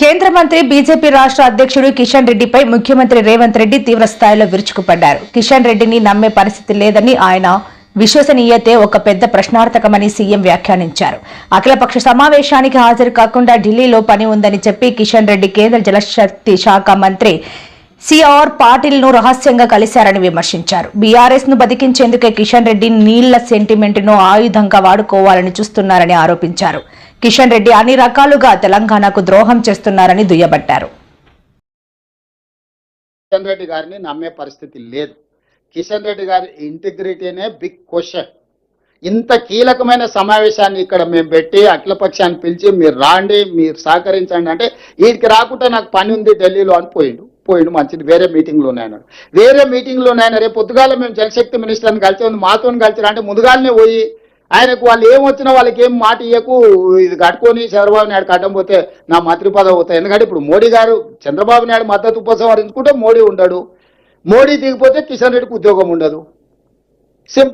కేంద్ర మంత్రి బీజేపీ రాష్ట్ర అధ్యక్షుడు కిషన్ రెడ్డిపై ముఖ్యమంత్రి రేవంత్ రెడ్డి తీవ్ర స్థాయిలో విరుచుకుపడ్డారు. కిషన్ రెడ్డిని నమ్మే పరిస్థితి లేదని ఆయన విశ్వసనీయతే ఒక పెద్ద ప్రశ్నార్థకమని సీఎం వ్యాఖ్యానించారు. అఖిలపక్ష సమావేశానికి హాజరు కాకుండా ఢిల్లీలో పని ఉందని చెప్పి కిషన్ రెడ్డి కేంద్ర జలశక్తి శాఖ మంత్రి సిఆర్ పాటిల్ను రహస్యంగా కలిశారని విమర్శించారు. బీఆర్ఎస్ను బతికించేందుకే కిషన్ రెడ్డి నీళ్ళ సెంటిమెంట్ను ఆయుధంగా వాడుకోవాలని చూస్తున్నారని ఆరోపించారు. కిషన్ రెడ్డి అన్ని రకాలుగా తెలంగాణకు ద్రోహం చేస్తున్నారని దుయ్యబట్టారు. కిషన్ రెడ్డి గారిని నమ్మే పరిస్థితి లేదు. కిషన్ రెడ్డి గారి ఇంటిగ్రిటీనే బిగ్ క్వశ్చన్ ఇంత కీలకమైన సమావేశాన్ని ఇక్కడ మేము పెట్టి అఖిలపక్షాన్ని పిలిచి మీరు రాండి మీరు సహకరించండి అంటే వీడికి రాకుండా నాకు పని ఉంది ఢిల్లీలో అని పోయిండు. పోయిండు మంచిది. వేరే మీటింగ్లో ఉన్నాయన్నాడు వేరే మీటింగ్లో ఉన్నాయన రేపు పొద్దుగాల మేము జలశక్తి మినిస్టర్ని కలిసి ఉంది మాతో కలిసి అంటే ముందుగాలనే పోయి ఆయనకు వాళ్ళు ఏం వచ్చినా వాళ్ళకి ఏం మాట ఇయ్యకు ఇది కట్టుకొని చంద్రబాబు నాయుడు కట్టం పోతే నా మంత్రి పదవి అవుతాయి. ఎందుకంటే ఇప్పుడు మోడీ గారు చంద్రబాబు నాయుడు మద్దతు ఉపసంహరించుకుంటే మోడీ ఉండడు. మోడీ దిగిపోతే కిషన్ రెడ్డికి ఉద్యోగం ఉండదు. సింపుల్